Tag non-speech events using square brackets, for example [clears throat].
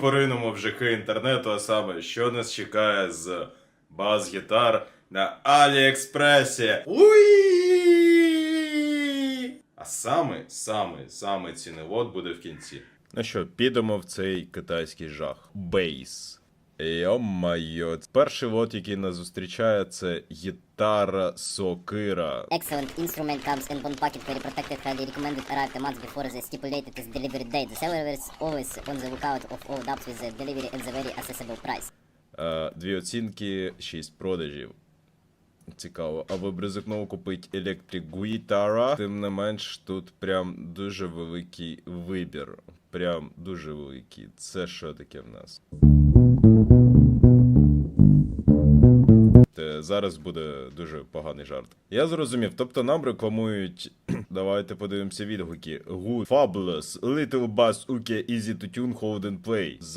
Поринемо в жахи інтернету, а саме, що нас чекає з бас-гітар на Аліекспресі. А саме, саме, саме ціневод буде в кінці. Ну що, підемо в цей китайський жах. Бейс. Йо-майо. Перший лот, який нас зустрічає, це гітара Сокира. Excellent instrument comes in one packet, very protected, highly recommended, arrived a month before the stipulated delivery date. The seller is always on the lookout of all dubs with the delivery and the very accessible price. Е, Дві оцінки, 6 продажів. Цікаво. А ви б ризикнув купити Electric Guitar. Тим не менш, тут прям дуже великий вибір. Прям дуже великий. Це що таке в нас? Зараз буде дуже поганий жарт. Я зрозумів. Тобто нам рекламують. [clears throat] Давайте подивимося відгуки. Good, fabulous, little bass, uke, easy to tune, hold and play.